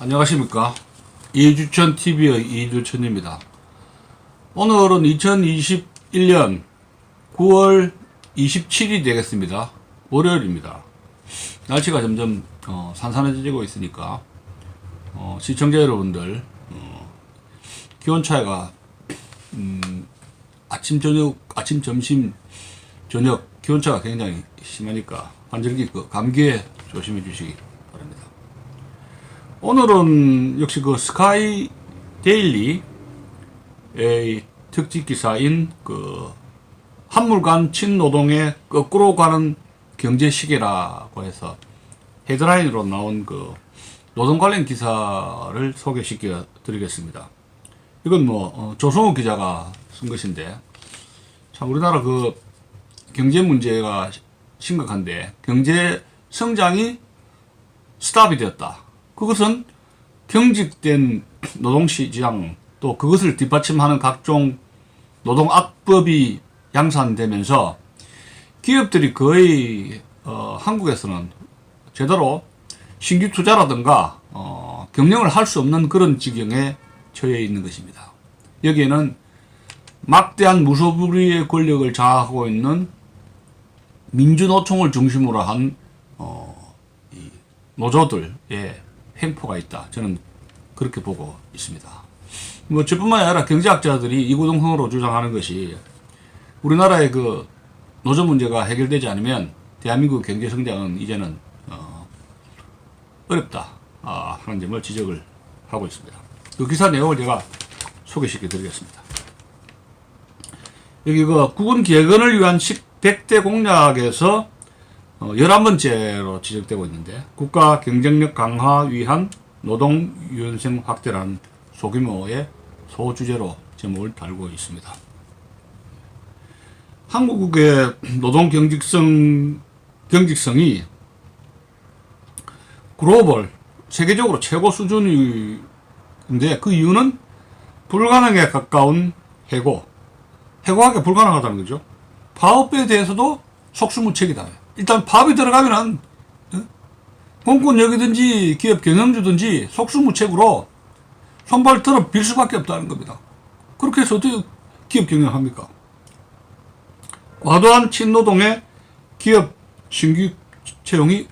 안녕하십니까. 이주천 TV의 이주천입니다. 오늘은 2021년 9월 27일이 되겠습니다. 월요일입니다. 날씨가 점점 어, 산산해지고 있으니까 어, 시청자 여러분들 어, 기온 차이가 음, 아침 저녁 아침 점심 저녁 기온 차가 굉장히 심하니까 환절기 그 감기에 조심해 주시기 바랍니다. 오늘은 역시 그 스카이 데일리의 특집 기사인 그 한물간 친노동의 거꾸로 가는 경제 시계라고 해서 헤드라인으로 나온 그 노동 관련 기사를 소개시켜 드리겠습니다. 이건 뭐 어, 조성욱 기자가 쓴 것인데 참 우리나라 그 경제 문제가 심각한데 경제 성장이 스탑이 되었다. 그것은 경직된 노동시장 또 그것을 뒷받침하는 각종 노동악법이 양산되면서 기업들이 거의 어, 한국에서는 제대로 신규 투자라든가 어, 경영을 할 수 없는 그런 지경에 처해 있는 것입니다. 여기에는 막대한 무소불위의 권력을 장악하고 있는 민주노총을 중심으로 한 어, 이 노조들의 횡포가 있다. 저는 그렇게 보고 있습니다. 뭐 저뿐만 아니라 경제학자들이 이구동성으로 주장하는 것이 우리나라의 그 노조 문제가 해결되지 않으면 대한민국 경제 성장은 이제는 어, 어렵다 아, 하는 점을 지적을 하고 있습니다. 그 기사 내용을 제가 소개시켜 드리겠습니다. 여기 그 국군 개건을 위한 100대 공약에서 어, 11번째로 지적되고 있는데 국가 경쟁력 강화 위한 노동 유연성 확대라는 소규모의 소주제로 제목을 달고 있습니다. 한국의 노동 경직성 경직성이 글로벌 세계적으로 최고 수준인데 그 이유는 불가능에 가까운 해고 해고하기 불가능하다는 거죠. 파업에 대해서도 속수무책이다. 일단 파업이 들어가면은 어? 공권력이든지 기업 경영주든지 속수무책으로 손발 들어 빌 수밖에 없다는 겁니다. 그렇게 해서 어떻게 기업 경영합니까? 과도한 친노동에 기업 신규 채용이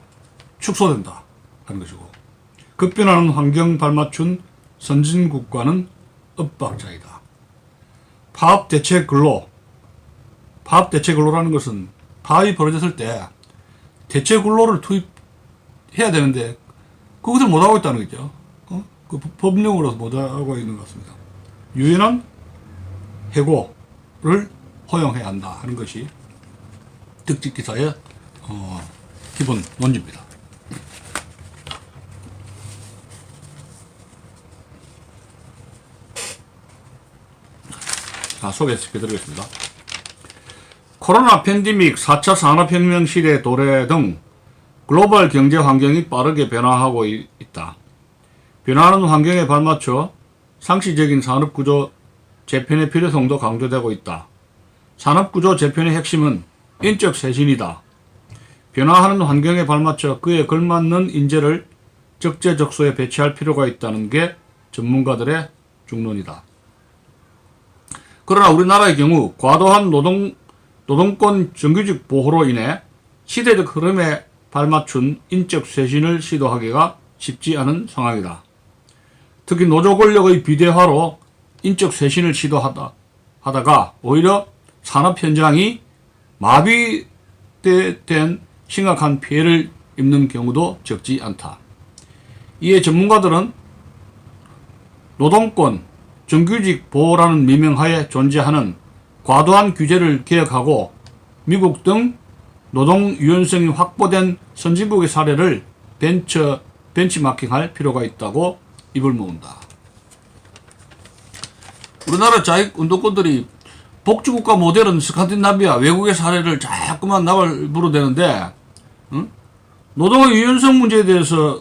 축소된다 하는 것이고 급변하는 환경 발맞춘 선진국과는 엇박자이다. 파업 대체 근로 파업 대체 근로라는 것은 파업이 벌어졌을 때 대체 근로를 투입해야 되는데 그것을 못하고 있다는 거죠. 어? 그 법령으로서 못하고 있는 것 같습니다. 유연한 해고를 허용해야 한다 하는 것이 특집 기사의 어, 기본 논지입니다. 자, 소개 시켜드리겠습니다. 코로나 팬데믹, 4차 산업혁명 시대 도래 등 글로벌 경제 환경이 빠르게 변화하고 이- 있다. 변화하는 환경에 발맞춰 상시적인 산업구조 재편의 필요성도 강조되고 있다. 산업구조 재편의 핵심은 인적 쇄신이다. 변화하는 환경에 발맞춰 그에 걸맞는 인재를 적재적소에 배치할 필요가 있다는 게 전문가들의 중론이다. 그러나 우리나라의 경우 과도한 노동, 노동권 정규직 보호로 인해 시대적 흐름에 발맞춘 인적 쇄신을 시도하기가 쉽지 않은 상황이다. 특히 노조 권력의 비대화로 인적 쇄신을 시도하다, 하다가 오히려 산업 현장이 마비된 심각한 피해를 입는 경우도 적지 않다. 이에 전문가들은 노동권, 정규직 보호라는 미명하에 존재하는 과도한 규제를 개혁하고 미국 등 노동 유연성이 확보된 선진국의 사례를 벤처, 벤치마킹할 필요가 있다고 입을 모은다. 우리나라 자익 운동권들이 복지국가 모델은 스칸디나비아 외국의 사례를 자꾸만 나발 부르대는데 응? 노동의 유연성 문제에 대해서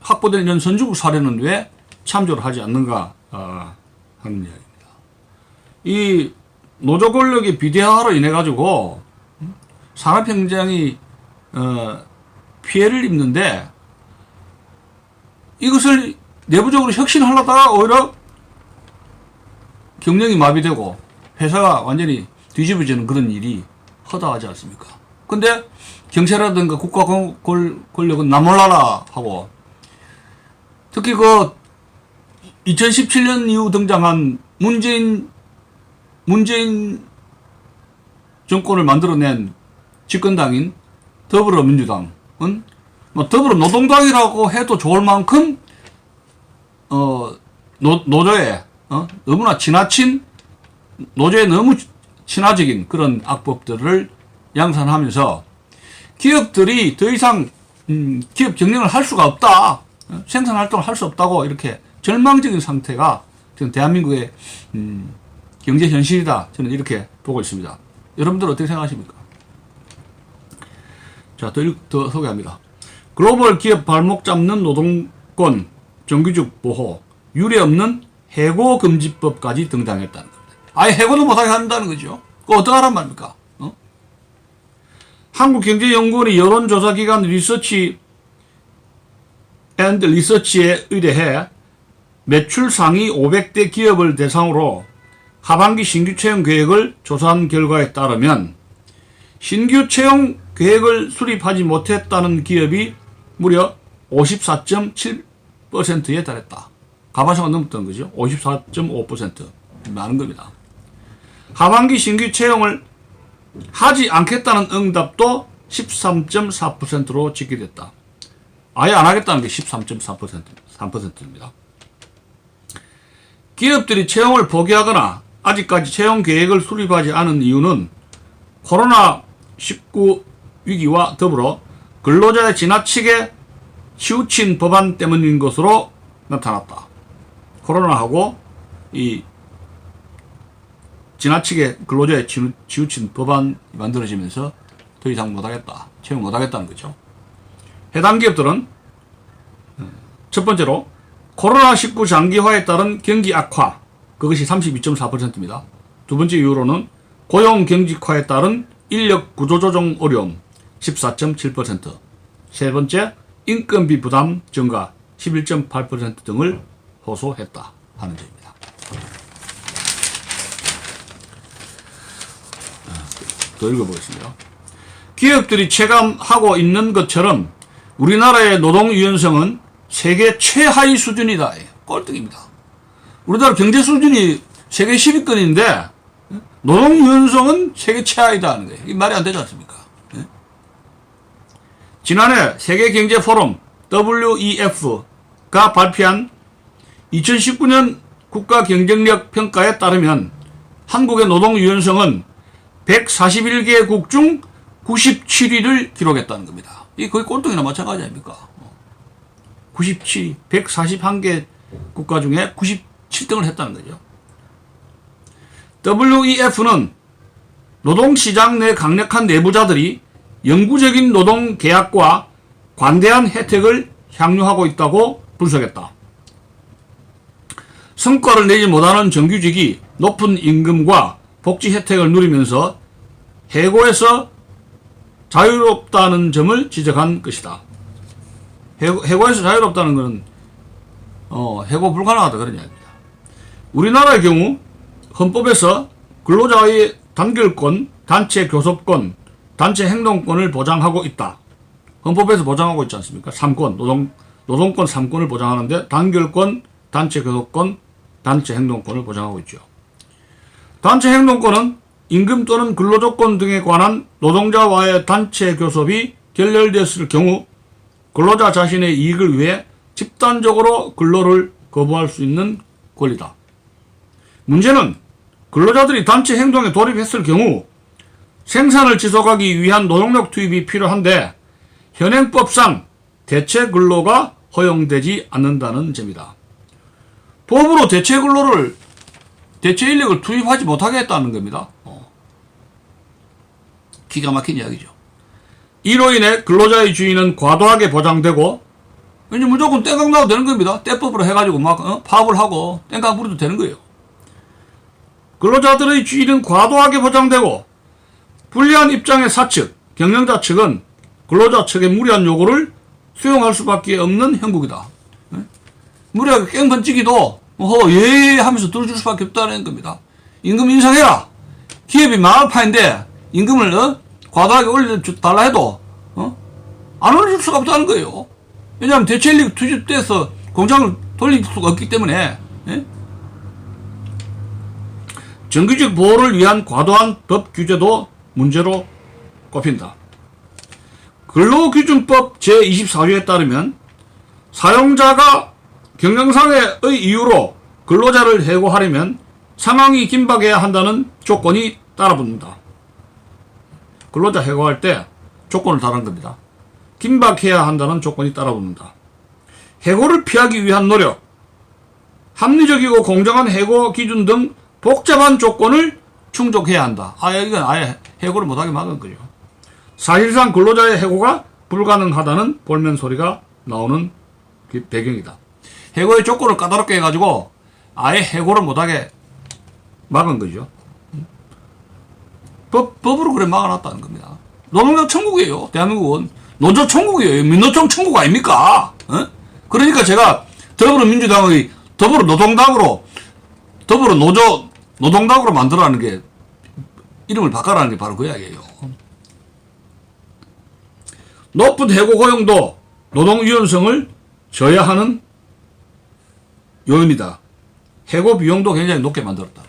확보된 이런 선진국 사례는 왜 참조를 하지 않는가 어, 하는 이야기입니다. 이 노조 권력의 비대화로 인해 가지고 산업 현장이 어, 피해를 입는데 이것을 내부적으로 혁신하려다가 오히려 경영이 마비되고 회사가 완전히 뒤집어지는 그런 일이 허다하지 않습니까? 근데 경찰이라든가 국가 권력은 나 몰라라 하고 특히 그 2017년 이후 등장한 문재인 문재인 정권을 만들어낸 집권당인 더불어민주당은 뭐 더불어노동당이라고 해도 좋을 만큼 어 노, 노조에 어? 너무나 지나친 노조에 너무 친화적인 그런 악법들을 양산하면서 기업들이 더 이상 음, 기업 경영을 할 수가 없다. 어? 생산 활동을 할 수 없다고 이렇게 절망적인 상태가 지금 대한민국의 음, 경제 현실이다. 저는 이렇게 보고 있습니다. 여러분들 어떻게 생각하십니까? 자, 더, 읽- 더 소개합니다. 글로벌 기업 발목 잡는 노동권, 정규직 보호, 유례 없는 해고 금지법까지 등장했다는 겁니다. 아예 해고도 못하게 한다는 거죠. 그거 어떡하란 말입니까? 어? 한국경제연구원이 여론조사기관 리서치 앤드 리서치에 의뢰해 매출 상위 500대 기업을 대상으로 하반기 신규 채용 계획을 조사한 결과에 따르면 신규 채용 계획을 수립하지 못했다는 기업이 무려 54.7%에 달했다. 가반수가 넘었던 거죠. 54.5% 많은 겁니다. 하반기 신규 채용을 하지 않겠다는 응답도 13.4%로 집계됐다. 아예 안 하겠다는 게 13.4%, 3%입니다. 기업들이 채용을 포기하거나 아직까지 채용 계획을 수립하지 않은 이유는 코로나19 위기와 더불어 근로자의 지나치게 치우친 법안 때문인 것으로 나타났다. 코로나하고 이 지나치게 근로자의 치우- 치우친 법안이 만들어지면서 더 이상 못하겠다. 채용 못하겠다는 거죠. 해당 기업들은 어, 첫 번째로 코로나19 장기화에 따른 경기 악화, 그것이 32.4%입니다. 두 번째 이유로는 고용 경직화에 따른 인력 구조 조정 어려움, 14.7%. 세 번째, 인건비 부담 증가, 11.8% 등을 호소했다 하는 점입니다. 더 읽어보겠습니다. 기업들이 체감하고 있는 것처럼 우리나라의 노동 유연성은 세계 최하위 수준이다. 꼴등입니다. 우리나라 경제 수준이 세계 10위권인데 노동 유연성은 세계 최하위다 하는 거예요. 이 말이 안 되지 않습니까? 예? 지난해 세계 경제 포럼 WEF가 발표한 2019년 국가 경쟁력 평가에 따르면 한국의 노동 유연성은 141개국 중 97위를 기록했다는 겁니다. 이 거의 꼴등이나 마찬가지 아닙니까? 97위, 141개 국가 중에 97 등을 했다는 거죠. WEF는 노동시장 내 강력한 내부자들이 영구적인 노동 계약과 관대한 혜택을 향유하고 있다고 분석했다. 성과를 내지 못하는 정규직이 높은 임금과 복지 혜택을 누리면서 해고에서 자유롭다는 점을 지적한 것이다. 해고, 해고에서 자유롭다는 것은 어, 해고 불가능하다 이야기입니다. 우리나라의 경우 헌법에서 근로자의 단결권, 단체 교섭권, 단체 행동권을 보장하고 있다. 헌법에서 보장하고 있지 않습니까? 3권, 노동, 노동권 3권을 보장하는데 단결권, 단체 교섭권, 단체 행동권을 보장하고 있죠. 단체 행동권은 임금 또는 근로조건 등에 관한 노동자와의 단체 교섭이 결렬됐을 경우 근로자 자신의 이익을 위해 집단적으로 근로를 거부할 수 있는 권리다. 문제는 근로자들이 단체 행동에 돌입했을 경우 생산을 지속하기 위한 노동력 투입이 필요한데 현행법상 대체 근로가 허용되지 않는다는 점이다. 법으로 대체 근로를 대체 인력을 투입하지 못하게 했다는 겁니다. 어. 기가 막힌 이야기죠. 이로 인해 근로자의 주의는 과도하게 보장되고 이제 무조건 땡깡 나도 되는 겁니다. 떼법으로 해가지고 막 어? 파업을 하고 땡깡 부려도 되는 거예요. 근로자들의 주의는 과도하게 보장되고 불리한 입장의 사측, 경영자 측은 근로자 측의 무리한 요구를 수용할 수밖에 없는 형국이다. 예? 무리하게 깽 번지기도 어, 예 하면서 들어줄 수밖에 없다는 겁니다. 임금 인상해라. 기업이 망할 판인데 임금을 어? 과다하게 올려달라 해도 어? 안 올려줄 수가 없다는 거예요. 왜냐하면 대체인력 투입돼서 공장을 돌릴 수가 없기 때문에 예? 정규직 보호를 위한 과도한 법 규제도 문제로 꼽힌다. 근로기준법 제24조에 따르면 사용자가 경영상의 이유로 근로자를 해고하려면 상황이 긴박해야 한다는 조건이 따라붙는다. 근로자 해고할 때 조건을 달한 겁니다. 긴박해야 한다는 조건이 따라붙는다. 해고를 피하기 위한 노력, 합리적이고 공정한 해고 기준 등 복잡한 조건을 충족해야 한다. 아, 이건 아예 해고를 못하게 막은 거죠. 사실상 근로자의 해고가 불가능하다는 볼멘 소리가 나오는 그 배경이다. 해고의 조건을 까다롭게 해가지고 아예 해고를 못하게 막은 거죠. 법, 법으로 그래 막아놨다는 겁니다. 노동력 천국이에요. 대한민국은 노조 천국이에요. 민노총 천국 아닙니까? 어? 그러니까 제가 더불어민주당의 더불어 노동당으로 더불어 노조 노동당으로 만들어라는 게 이름을 바꿔라는 게 바로 그 이야기예요. 높은 해고 고용도 노동 유연성을 져야 하는 요인이다. 해고 비용도 굉장히 높게 만들었다.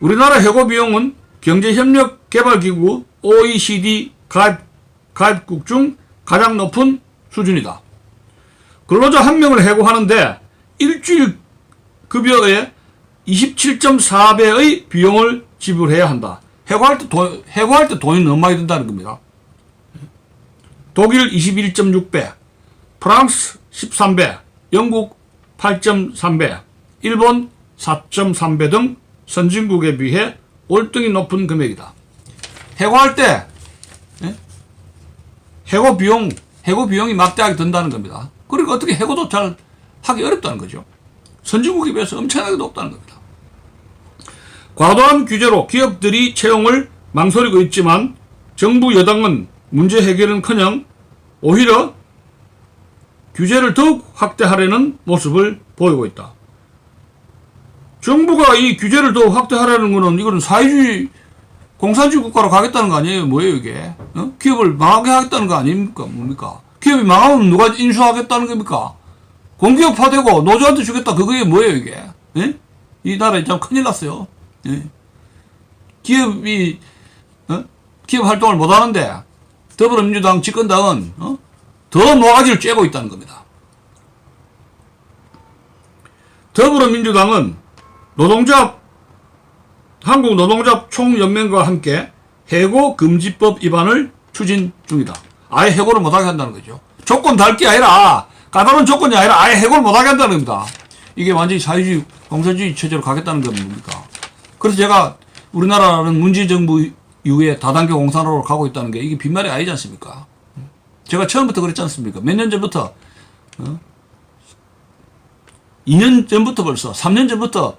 우리나라 해고 비용은 경제협력개발기구 OECD 가입, 가입국 중 가장 높은 수준이다. 근로자 한 명을 해고하는데 일주일 급여의 27.4배의 비용을 지불해야 한다. 해고할 때 돈, 해고할 때 돈이 너무 많이 든다는 겁니다. 독일 21.6배, 프랑스 13배, 영국 8.3배, 일본 4.3배 등 선진국에 비해 월등히 높은 금액이다. 해고할 때 예? 해고 비용 해고 비용이 막대하게 든다는 겁니다. 그러니까 어떻게 해고도 잘 하기 어렵다는 거죠. 선진국에 비해서 엄청나게 높다는 겁니다. 과도한 규제로 기업들이 채용을 망설이고 있지만 정부 여당은 문제 해결은커녕 오히려 규제를 더욱 확대하려는 모습을 보이고 있다. 정부가 이 규제를 더욱 확대하려는 것은 이거는 사회주의 공산주의 국가로 가겠다는 거 아니에요? 뭐예요 이게? 어? 기업을 망하게 하겠다는 거 아닙니까? 뭡니까? 기업이 망하면 누가 인수하겠다는 겁니까? 공기업화되고 노조한테 주겠다 그거에 뭐예요 이게? 예? 이 나라에 참 큰일 났어요. 예. 기업이 어? 기업 활동을 못 하는데 더불어민주당 집권당은 어? 더 모가지를 쬐고 있다는 겁니다. 더불어민주당은 노동조합 한국 노동조합 총연맹과 함께 해고 금지법 위반을 추진 중이다. 아예 해고를 못하게 한다는 거죠. 조건 달게 아니라 까다로운 조건이 아니라 아예 해고를 못하게 한다는 겁니다. 이게 완전히 사회주의 공산주의 체제로 가겠다는 겁니까? 그래서 제가 우리나라는 문재인 정부 이후에 다단계 공산화로 가고 있다는 게 이게 빈말이 아니지 않습니까? 제가 처음부터 그랬지 않습니까? 몇 년 전부터, 어? 2년 전부터 벌써, 3년 전부터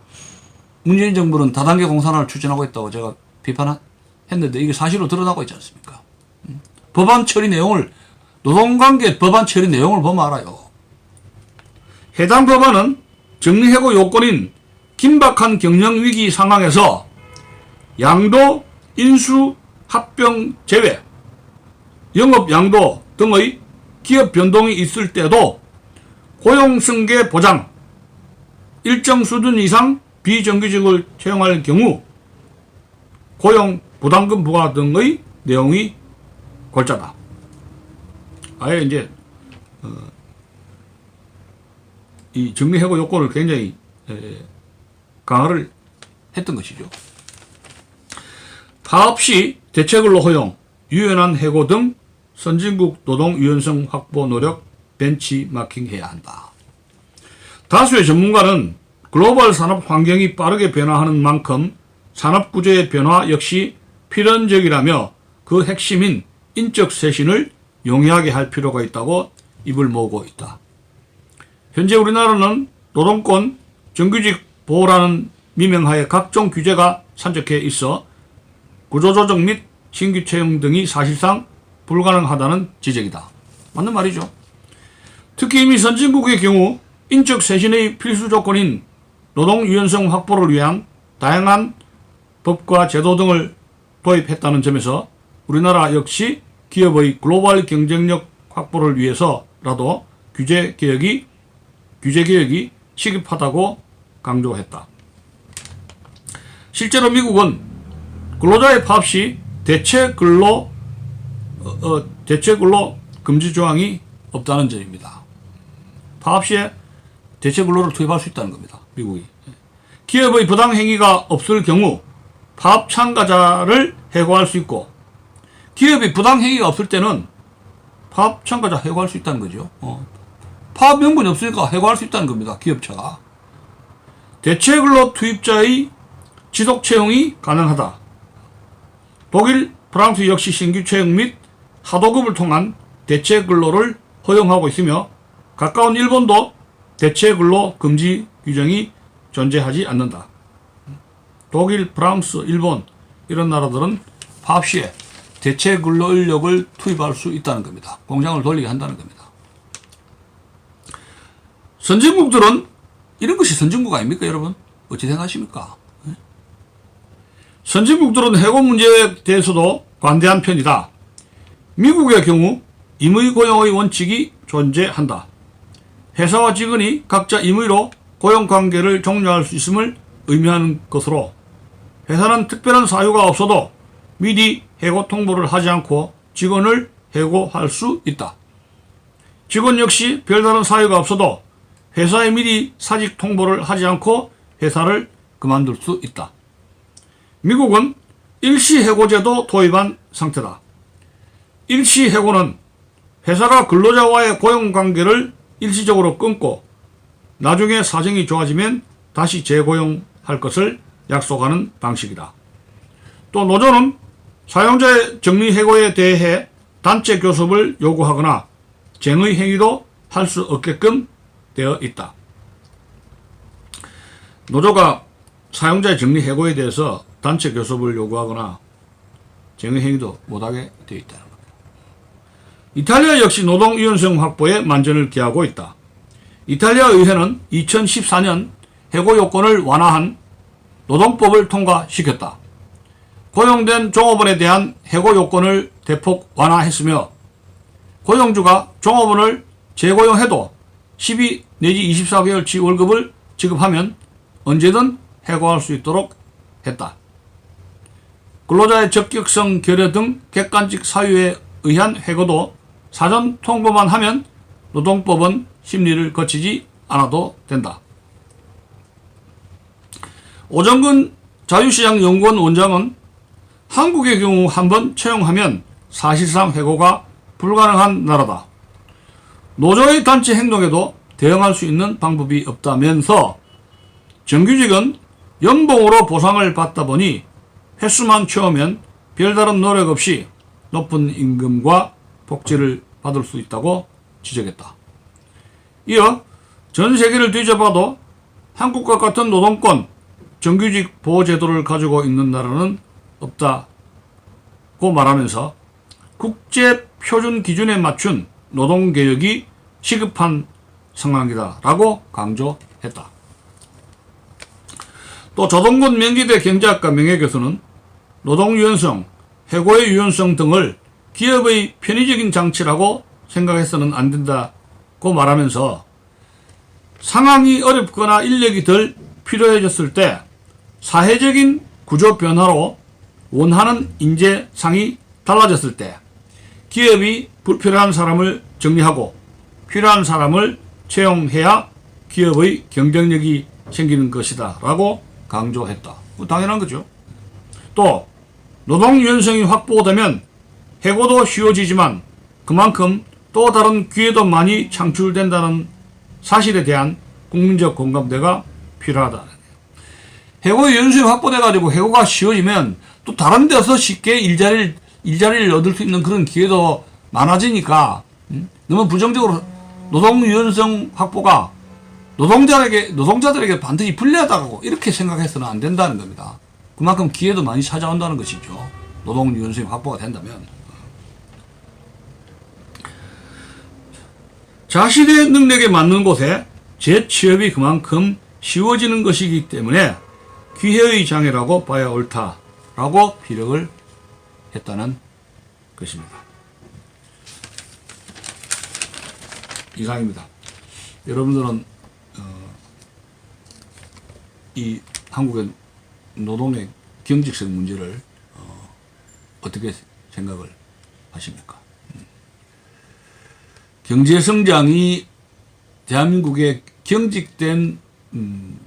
문재인 정부는 다단계 공산화를 추진하고 있다고 제가 비판했는데 이게 사실로 드러나고 있지 않습니까? 음. 법안 처리 내용을, 노동관계 법안 처리 내용을 보면 알아요. 해당 법안은 정리해고 요건인 긴박한 경영위기 상황에서 양도, 인수, 합병 제외, 영업 양도 등의 기업 변동이 있을 때도 고용 승계 보장, 일정 수준 이상 비정규직을 채용할 경우 고용 부담금 부과 등의 내용이 골자다. 아예 이제 이 정리해고 요건을 굉장히 에, 강화를 했던 것이죠. 파업 시 대체근로 허용, 유연한 해고 등 선진국 노동 유연성 확보 노력 벤치마킹해야 한다. 다수의 전문가는 글로벌 산업 환경이 빠르게 변화하는 만큼 산업 구조의 변화 역시 필연적이라며 그 핵심인 인적 쇄신을 용이하게 할 필요가 있다고 입을 모으고 있다. 현재 우리나라는 노동권 정규직 보호라는 미명하에 각종 규제가 산적해 있어 구조조정 및 신규 채용 등이 사실상 불가능하다는 지적이다. 맞는 말이죠. 특히 이미 선진국의 경우 인적 쇄신의 필수 조건인 노동 유연성 확보를 위한 다양한 법과 제도 등을 도입했다는 점에서 우리나라 역시 기업의 글로벌 경쟁력 확보를 위해서라도 규제 개혁이 규제 개혁이 시급하다고 강조했다. 실제로 미국은 근로자의 파업 시 대체 근로 어, 어, 대체 근로 금지 조항이 없다는 점입니다. 파업 시에 대체 근로를 투입할 수 있다는 겁니다. 미국이. 기업의 부당 행위가 없을 경우 파업 참가자를 해고할 수 있고 기업이 부당 행위가 없을 때는 파업 참가자 해고할 수 있다는 거죠. 어. 파업 명분이 없으니까 해고할 수 있다는 겁니다. 기업체가. 대체 근로 투입자의 지속 채용이 가능하다. 독일, 프랑스 역시 신규 채용 및 하도급을 통한 대체 근로를 허용하고 있으며 가까운 일본도 대체 근로 금지 규정이 존재하지 않는다. 독일, 프랑스, 일본 이런 나라들은 파업 시에 대체 근로 인력을 투입할 수 있다는 겁니다. 공장을 돌리게 한다는 겁니다. 선진국들은 이런 것이 선진국 아닙니까, 여러분? 어찌 생각하십니까? 예? 선진국들은 해고 문제에 대해서도 관대한 편이다. 미국의 경우 임의 고용의 원칙이 존재한다. 회사와 직원이 각자 임의로 고용 관계를 종료할 수 있음을 의미하는 것으로 회사는 특별한 사유가 없어도 미리 해고 통보를 하지 않고 직원을 해고할 수 있다. 직원 역시 별다른 사유가 없어도 회사에 미리 사직 통보를 하지 않고 회사를 그만둘 수 있다. 미국은 일시해고제도 도입한 상태다. 일시해고는 회사가 근로자와의 고용관계를 일시적으로 끊고 나중에 사정이 좋아지면 다시 재고용할 것을 약속하는 방식이다. 또 노조는 사용자의 정리해고에 대해 단체 교섭을 요구하거나 쟁의 행위도 할 수 없게끔 되어 있다. 노조가 사용자의 정리 해고에 대해서 단체 교섭을 요구하거나 쟁의 행위도 못하게 되어 겁니다. 이탈리아 역시 노동 유연성 확보에 만전을 기하고 있다. 이탈리아 의회는 2014년 해고 요건을 완화한 노동법을 통과시켰다. 고용된 종업원에 대한 해고 요건을 대폭 완화했으며 고용주가 종업원을 재고용해도 12 내지 24개월치 월급을 지급하면 언제든 해고할 수 있도록 했다. 근로자의 적격성 결여 등 객관적 사유에 의한 해고도 사전 통보만 하면 노동법은 심리를 거치지 않아도 된다. 오정근 자유시장 연구원 원장은 한국의 경우 한번 채용하면 사실상 해고가 불가능한 나라다. 노조의 단체 행동에도 대응할 수 있는 방법이 없다면서 정규직은 연봉으로 보상을 받다 보니 횟수만 채우면 별다른 노력 없이 높은 임금과 복지를 받을 수 있다고 지적했다. 이어 전 세계를 뒤져봐도 한국과 같은 노동권, 정규직 보호제도를 가지고 있는 나라는 없다고 말하면서 국제 표준 기준에 맞춘 노동개혁이 시급한 상황이다라고 강조했다. 또 조동근 명기대 경제학과 명예교수는 노동 유연성, 해고의 유연성 등을 기업의 편의적인 장치라고 생각해서는 안 된다고 말하면서 상황이 어렵거나 인력이 덜 필요해졌을 때 사회적인 구조 변화로 원하는 인재상이 달라졌을 때 기업이 불필요한 사람을 정리하고 필요한 사람을 채용해야 기업의 경쟁력이 생기는 것이다 라고 강조했다. 뭐 당연한 거죠. 또 노동 유연성이 확보되면 해고도 쉬워지지만 그만큼 또 다른 기회도 많이 창출된다는 사실에 대한 국민적 공감대가 필요하다. 해고 연수이 확보돼가지고 해고가 쉬워지면 또 다른 데서 쉽게 일자리를 일자리를 얻을 수 있는 그런 기회도 많아지니까 음? 너무 부정적으로 노동 유연성 확보가 노동자에게 노동자들에게 반드시 불리하다고 이렇게 생각해서는 안 된다는 겁니다. 그만큼 기회도 많이 찾아온다는 것이죠. 노동 유연성이 확보가 된다면. 자신의 능력에 맞는 곳에 재취업이 그만큼 쉬워지는 것이기 때문에 기회의 장애라고 봐야 옳다라고 피력을 했다는 것입니다. 이상입니다. 여러분들은 어, 이 한국의 노동의 경직성 문제를 어, 어떻게 생각을 하십니까? 음. 경제 성장이 대한민국의 경직된 음,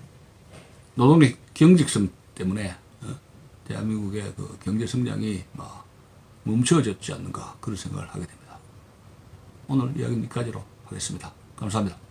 노동의 경직성 때문에 어, 대한민국의 그 경제 성장이 막 멈춰졌지 않는가 그런 생각을 하게 됩니다. 오늘 이야기는 여기까지로 하겠습니다. 감사합니다.